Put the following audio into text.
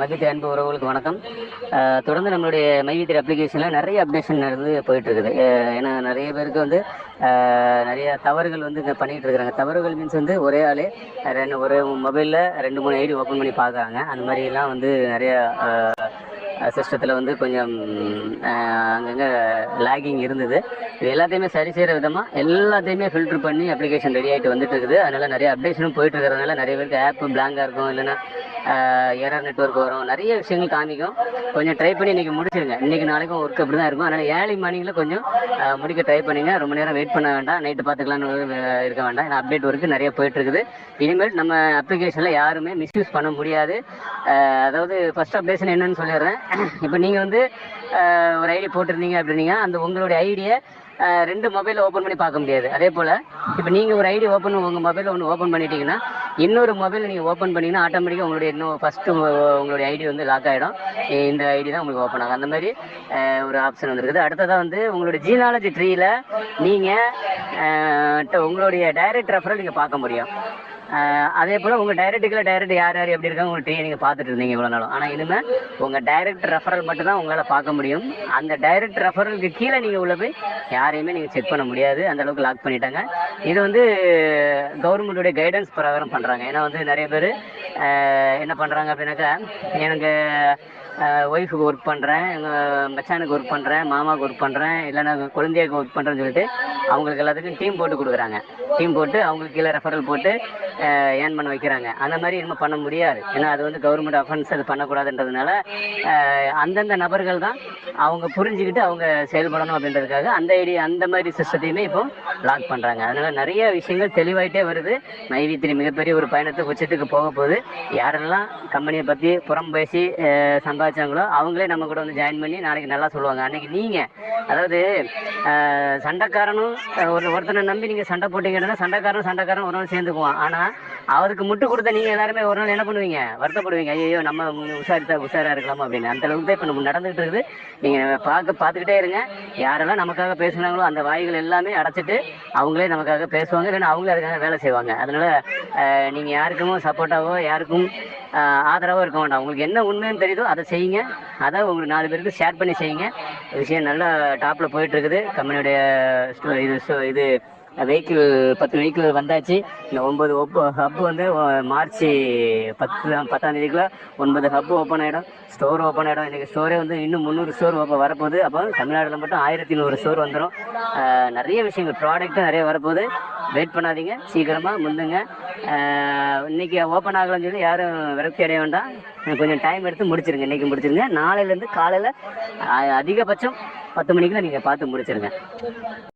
மதித்த அன்பு உறவுகளுக்கு வணக்கம். தொடர்ந்து நம்மளுடைய மைவித்திர அப்ளிகேஷனில் நிறைய அப்டேஷன் நடந்து போயிட்டு இருக்குது ஏன்னா நிறைய பேருக்கு வந்து நிறைய தவறுகள் வந்து பண்ணிகிட்டு இருக்கிறாங்க தவறுகள் மீன்ஸ் வந்து ஒரே ஆளே ரெண்டு ஒரு மொபைலில் ரெண்டு மூணு ஐடி ஓப்பன் பண்ணி பார்க்குறாங்க அந்த மாதிரிலாம் வந்து நிறைய சிஸ்டத்தில் வந்து கொஞ்சம் அங்கங்கே லாகிங் இருந்தது. இது எல்லாத்தையுமே சரி செய்கிற விதமாக எல்லாத்தையுமே ஃபில்டர் பண்ணி அப்ளிகேஷன் ரெடி ஆகிட்டு வந்துட்டு இருக்குது அதனால் நிறைய அப்டேஷனும் போயிட்டு இருக்கிறதுனால நிறைய பேருக்கு ஆப் பிளாங்காக இருக்கும். இல்லைன்னா எரர் நெட்ஒர்க் வரும். நிறைய விஷயங்கள் காமிக்கும். கொஞ்சம் ட்ரை பண்ணி இன்றைக்கி முடிச்சிருங்க. இன்றைக்கி நாளைக்கும் ஒர்க் அப்படி தான் இருக்கும். அதனால் ஏர்லி மார்னிங்கில் கொஞ்சம் முடிக்க ட்ரை பண்ணுங்க. ரொம்ப நேரம் வெயிட் பண்ண வேண்டாம். நைட்டு பார்த்துக்கலாம்னு இருக்க வேண்டாம். ஏன்னா அப்டேட் ஒர்க்கு நிறைய போயிட்டு இருக்குது இனிமேல் நம்ம அப்ளிகேஷனில் யாருமே மிஸ்யூஸ் பண்ண முடியாது. அதாவது ஃபர்ஸ்ட் அப்டேஷன் என்னன்னு சொல்லிடுறேன். இப்போ நீங்கள் வந்து ஒரு ஐடி போட்டிருந்தீங்க அப்படின்னீங்க. அந்த உங்களுடைய ஐடியை ரெண்டு மொபைலில் ஓப்பன் பண்ணி பார்க்க முடியாது. அதே போல் இப்போ நீங்கள் ஒரு ஐடி ஓப்பன் உங்கள் மொபைலில் ஒன்று ஓப்பன் பண்ணிட்டீங்கன்னா இன்னொரு மொபைல் நீங்கள் ஓப்பன் பண்ணீங்கன்னா ஆட்டோமேட்டிக்காக உங்களுடைய இன்னும் ஃபஸ்ட்டு உங்களுடைய ஐடி வந்து லாக் ஆகிடும் இந்த ஐடி தான் உங்களுக்கு ஓப்பன் ஆகும். அந்த மாதிரி ஒரு ஆப்ஷன் வந்துருக்குது. அடுத்ததாக வந்து உங்களுடைய ஜீனாலஜி ட்ரீயில் நீங்கள் உங்களுடைய டைரக்ட் ரெஃபரல் நீங்கள் பார்க்க முடியும். அதே போல உங்கள் டைரக்டுக்குள்ள டைரக்ட் யார் யார் எப்படி இருக்காங்க உங்க டீ நீங்கள் பார்த்துட்டு இருந்தீங்க இவ்வளோ நாளும். ஆனால் இனிமேல் உங்கள் டைரக்ட் ரெஃபரல் மட்டும் தான் உங்களால் பார்க்க முடியும். அந்த டைரக்ட் ரெஃபரலுக்கு கீழே நீங்கள் உள்ள போய் யாரையுமே நீங்கள் செக் பண்ண முடியாது. அந்த அளவுக்கு லாக் பண்ணிட்டாங்க. இது வந்து கவர்மெண்ட்டுடைய கைடன்ஸ் பிரகாரம் பண்ணுறாங்க ஏன்னா வந்து நிறைய பேர் என்ன பண்ணுறாங்க அப்படின்னாக்கா எனக்கு ஒய்ஃபுக்கு ஒர்க் பண்ணுறேன் எங்கள் மச்சானுக்கு ஒர்க் பண்ணுறேன் மாமாவுக்கு ஒர்க் பண்ணுறேன் இல்லைன்னா குழந்தையாக்கு ஒர்க் பண்ணுறேன்னு சொல்லிட்டு அவங்களுக்கு எல்லாத்துக்கும் டீம் போட்டு கொடுக்குறாங்க. டீம் போட்டு அவங்களுக்கு கீழே ரெஃபரல் போட்டு ஏர்ன் பண்ண வைக்கிறாங்க. அந்த மாதிரி இன்னும் பண்ண முடியாது. ஏன்னா அது வந்து கவர்மெண்ட் அஃபென்ஸ் அது பண்ணக்கூடாதுன்றதுனால அந்தந்த நபர்கள் தான் அவங்க புரிஞ்சுக்கிட்டு அவங்க செயல்படணும் அப்படின்றதுக்காக அந்த ஐடியா அந்த மாதிரி சிஸ்டத்தையுமே இப்போ லாக் பண்ணுறாங்க அதனால் நிறைய விஷயங்கள் தெளிவாயிட்டே வருது. மைவித்திரி மிகப்பெரிய ஒரு பயணத்தை உச்சத்துக்கு போக போகுது யாரெல்லாம் கம்பெனியை பற்றி புறம் பேசி அஹ், சம்பாதிச்சாங்களோ அவங்களே நம்ம கூட வந்து ஜாயின் பண்ணி நாளைக்கு நல்லா சொல்லுவாங்க. அன்னைக்கு நீங்கள் அதாவது சண்டைக்காரனும் ஒரு ஒருத்தனை நம்பி நீங்கள் சண்டை போட்டீங்கன்னா சண்டைக்காரனும் சண்டைக்காரன் ஒரு நாள் சேர்ந்துக்குவான் ஆனால் அவருக்கு முட்டு கொடுத்த நீங்கள் எல்லாருமே ஒரு நாள் என்ன பண்ணுவீங்க? வருத்தப்படுவீங்க. ஐயோ நம்ம உஷாரித்தா உஷாராக இருக்கலாமா அப்படின்னு. அந்த அளவுக்கு தான் இப்போ நம்ம நடந்துகிட்டு இருக்குது. நீங்கள் பார்க்க பார்த்துக்கிட்டே இருங்க. யாரெல்லாம் நமக்காக பேசுனாங்களோ அந்த வாய்கள் எல்லாமே அடைச்சிட்டு அவங்களே நமக்காக பேசுவாங்க. இல்லைன்னா அவங்களே அதுக்காக வேலை செய்வாங்க. அதனால நீங்கள் யாருக்கும் சப்போர்ட்டாவோ யாருக்கும் ஆதரவாக இருக்க வேண்டாம். உங்களுக்கு என்ன உண்மைன்னு தெரியுதோ அதை செய்யுங்க. அதை உங்களுக்கு நாலு பேருக்கு ஷேர் பண்ணி செய்யுங்க. விஷயம் நல்லா டாப்பில் போயிட்டு இருக்குது. கம்பெனியுடைய ஸ்டோ- இது இது வெஹிக்கிள் பத்து வெஹிக்கிள் வந்தாச்சு. இந்த ஒன்பது ஒப்பு ஹப் வந்து மார்ச் பத்து பத்தாம் தேதிக்குள்ள ஒன்பது ஹப் ஓப்பன் ஆகிடும் ஸ்டோர் ஓப்பன் ஆகிடும் இன்றைக்கி ஸ்டோரே வந்து இன்னும் முந்நூறு ஸ்டோர் ஓப்பன் வரப்போகுது. அப்போ தமிழ்நாட்டில் மட்டும் ஆயிரத்தி நூறு ஸ்டோர் வந்துடும் நிறைய விஷயங்கள் ப்ராடக்ட்டும் நிறைய வரப்போகுது. வெயிட் பண்ணாதீங்க. சீக்கிரமாக முந்துங்க. இன்னைக்கு ஓப்பன் ஆகலன்னு சொல்லி யாரும் விரக்தி அடைய வேண்டாம். கொஞ்சம் டைம் எடுத்து முடிச்சிருங்க. இன்றைக்கி முடிச்சிருங்க. நாளையிலேருந்து காலையில் அதிகபட்சம் பத்து மணிக்குள்ள நீங்கள் பார்த்து முடிச்சிருங்க.